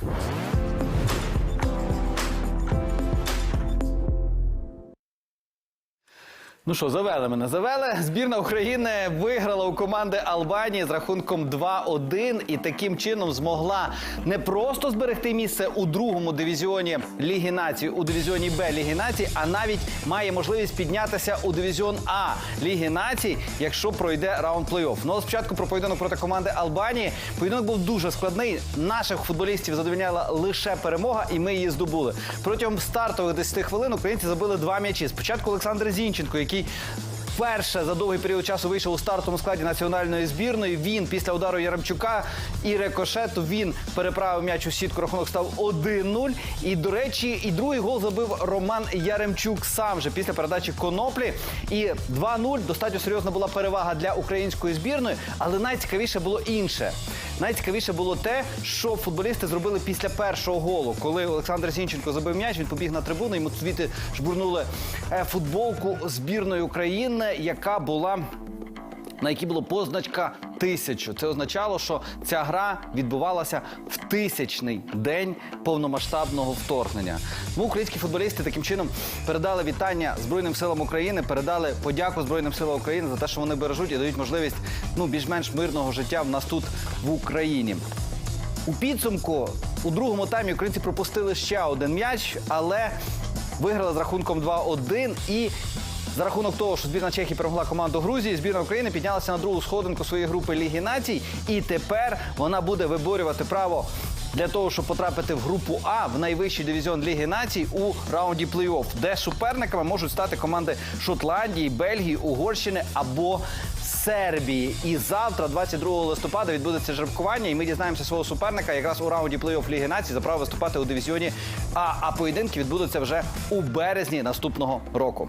Thank you. Ну що, завели мене. Завели. Збірна України виграла у команди Албанії з рахунком 2-1 і таким чином змогла не просто зберегти місце у другому дивізіоні Ліги Націй, у дивізіоні Б Ліги Націй, а навіть має можливість піднятися у дивізіон А Ліги Націй, якщо пройде раунд плей-офф. Ну спочатку про поєдинок проти команди Албанії. Поєдинок був дуже складний. Наших футболістів задовольняла лише перемога, і ми її здобули. Протягом стартових 10 хвилин українці забили два м'ячі. Спочатку Олександр Зінченко, який Вперше за довгий період часу вийшов у стартовому складі національної збірної. Він після удару Яремчука і рикошету він переправив м'яч у сітку. Рахунок став 1-0. І до речі, і другий гол забив Роман Яремчук сам же після передачі коноплі. І 2-0 достатньо серйозна була перевага для української збірної, але найцікавіше було інше. Найцікавіше було те, що футболісти зробили після першого голу. Коли Олександр Сінченко забив м'яч, він побіг на трибуну, йому звідти жбурнули е, футболку збірної України, яка була. На якій було позначка тисячу. Це означало, що ця гра відбувалася в тисячний день повномасштабного вторгнення. Тому українські футболісти таким чином передали вітання Збройним силам України, передали подяку Збройним силам України за те, що вони бережуть і дають можливість ну більш-менш мирного життя в нас тут в Україні. У підсумку у другому таймі українці пропустили ще один м'яч, але виграли з рахунком 2-1 і. За рахунок того, що збірна Чехії перемогла команду Грузії, збірна України піднялася на другу сходинку своєї групи Ліги Націй, і тепер вона буде виборювати право для того, щоб потрапити в групу А в найвищий дивізіон Ліги Націй у раунді плей-офф, де суперниками можуть стати команди Шотландії, Бельгії, Угорщини або Сербії. І завтра, 22 листопада, відбудеться жеребкування, і ми дізнаємося свого суперника якраз у раунді плей-офф Ліги Націй за право виступати у дивізіоні А. А поєдинки відбудуться вже у березні наступного року.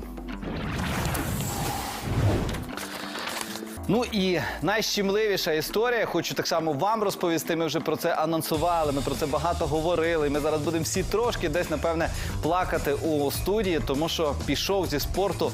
Ну і найщемливіша історія, хочу так само вам розповісти. Ми вже про це анонсували. Ми про це багато говорили. Ми зараз будемо всі трошки десь, напевне, плакати у студії, тому що пішов зі спорту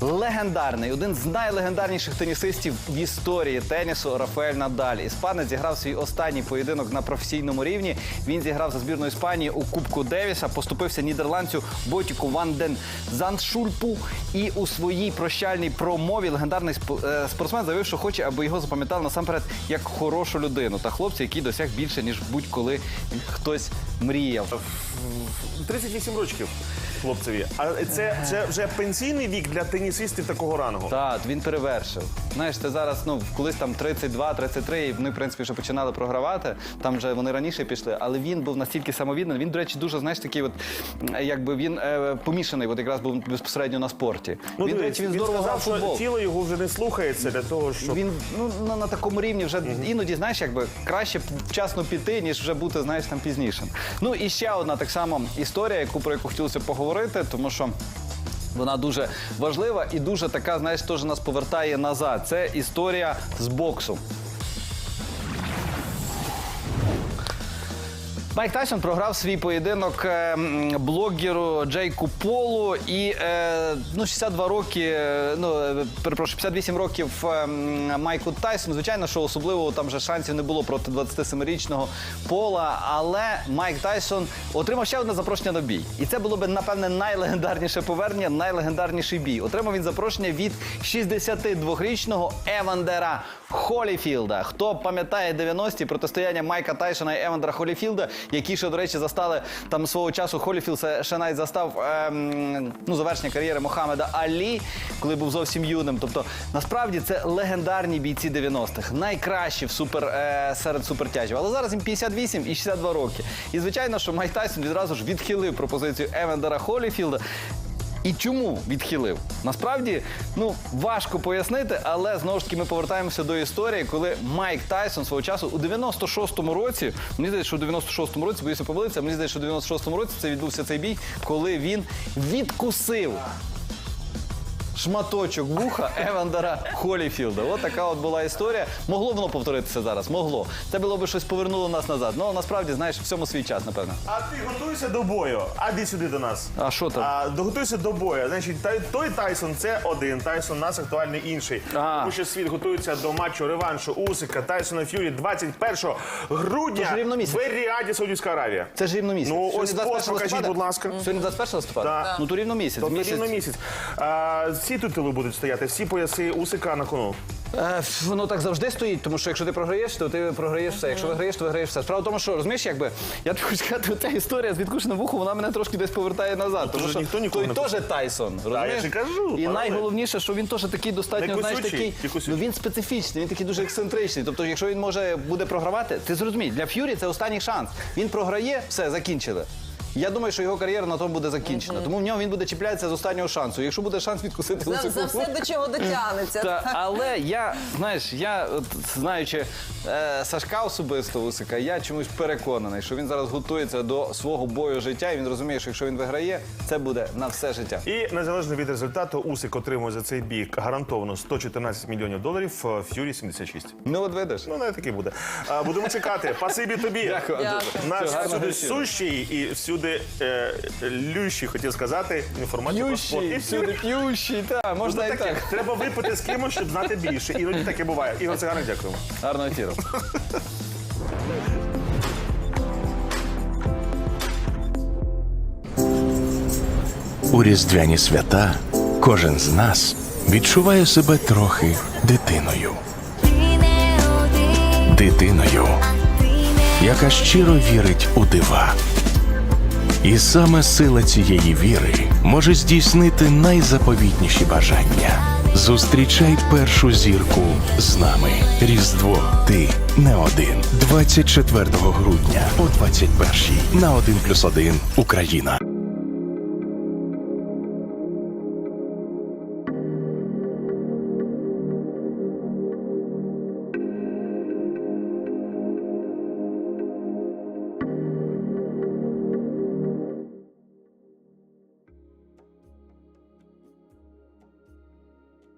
легендарний, один з найлегендарніших тенісистів в історії тенісу Рафаель Надаль. Іспанець зіграв свій останній поєдинок на професійному рівні. Він зіграв за збірну Іспанії у Кубку Девіса, поступився нідерландцю Ботіку Ван Ден Зандшульпу. І у своїй прощальній промові легендарний е, спортсмен заявив, що хоче, аби його запам'ятали насамперед як хорошу людину та хлопця, який досяг більше ніж будь-коли хтось мріяв. 38 років хлопцеві. А це, це вже пенсійний вік для тенісистів такого рангу. Так, він перевершив. Знаєш, це зараз, ну, колись там 32-33, і вони, в принципі, вже починали програвати. Там вже вони раніше пішли, але він був настільки самовідданий. Він, до речі, дуже, знаєш, такий, от, якби він е, помішаний, от якраз був безпосередньо на спорті. він, до Ну, речі, він здорово грав сказав, в футбол. що тіло його вже не слухається для того, щоб Він ну, на, на такому рівні вже іноді, знаєш, якби краще вчасно піти, ніж вже бути, знаєш, там пізнішим. Ну і ще одна так само історія, яку про яку хотілося поговорити, тому що. Вона дуже важлива і дуже така, знаєш, теж нас повертає назад. Це історія з боксу. Майк Тайсон програв свій поєдинок е, блогеру Джейку Полу і е, ну, 62 роки, е, ну перепрошую, 58 років Майку Тайсону. Звичайно, що особливо там вже шансів не було проти 27-річного Пола. Але Майк Тайсон отримав ще одне запрошення на бій. І це було б, напевне, найлегендарніше повернення, найлегендарніший бій. Отримав він запрошення від 62-річного Евандера Холіфілда. Хто пам'ятає 90-ті протистояння Майка Тайсона і Евандера Холіфілда, які ще, до речі, застали там свого часу Холіфілд ще навіть застав ем, ну, завершення кар'єри Мохамеда Алі, коли був зовсім юним. Тобто, насправді це легендарні бійці 90-х, найкращі в супер, е, серед супертяжів. Але зараз їм 58 і 62 роки. І звичайно, що Майк Тайсон відразу ж відхилив пропозицію Евандера Холіфілда. І чому відхилив? Насправді, ну важко пояснити, але знову ж таки ми повертаємося до історії, коли Майк Тайсон свого часу у 96-му році, мені здається, що у 96-му році, боюся помилитися, мені здається, що у 96-му році це відбувся цей бій, коли він відкусив шматочок вуха Евандера Холіфілда. От така от була історія. Могло воно повторитися зараз? Могло. Це було би щось повернуло нас назад. Ну насправді, знаєш, всьому свій час, напевно. А ти готуйся до бою. А іди сюди до нас. А що там? А, доготуйся до бою. Значить, та- той Тайсон це один. Тайсон у нас актуальний інший. А. Тому що світ готується до матчу реваншу Усика Тайсона Ф'юрі 21 грудня Тож рівно місяць. в Ріаді, Саудівська Аравія. Це ж рівно місяць. Ну, Сьогодні ось 21 пост покажіть, листопада? будь ласка. Сьогодні 21 листопада? Так. Ну то рівно місяць. Тобто місяць. рівно місяць. А, всі титули будуть стояти, всі пояси Усика на кону. Е, воно так завжди стоїть, тому що якщо ти програєш, то ти програєш все. Якщо виграєш, то виграєш все. Справа в тому, що розумієш, якби я тобі хочу сказати, ця історія з відкушеним вухом, вона мене трошки десь повертає назад. тому що ніхто той не теж Тайсон. Розумієш? я ж і кажу, І найголовніше, що він теж такий достатньо, Не знаєш, кусючий, такий. не кусючий. Ну він специфічний, він такий дуже ексцентричний. Тобто, якщо він може буде програвати, ти зрозумій, для Ф'юрі це останній шанс. Він програє, все, закінчили. Я думаю, що його кар'єра на тому буде закінчена. Тому в нього він буде чіплятися з останнього шансу. Якщо буде шанс відкусити За, за все, до чого дотягнеться. та, але я, знаєш, я от, знаючи е, Сашка особисто Усика, я чомусь переконаний, що він зараз готується до свого бою життя, і він розуміє, що якщо він виграє, це буде на все життя. І незалежно від результату, Усик отримує за цей бік гарантовано 114 мільйонів доларів, Ф'юрі 76. Ну от видиш. Ну, не таки буде. А, будемо чекати. Пасибі тобі. Дякую. Дякую. Наш Все, гарного всюди ефіру. сущий і всюди е, лющий, хотів сказати, інформацію про спорт. І всюди. всюди п'ющий, так, можна і Таке. так. Треба випити з кимось, щоб знати більше. Іноді таке буває. Ігор Циганик, дякуємо. Гарного ефіру. У різдвяні свята кожен з нас відчуває себе трохи дитиною. Дитиною, яка щиро вірить у дива. І саме сила цієї віри може здійснити найзаповітніші бажання. Зустрічай першу зірку з нами. Різдво. Ти не один. 24 грудня о 21 на 1+,1 Україна.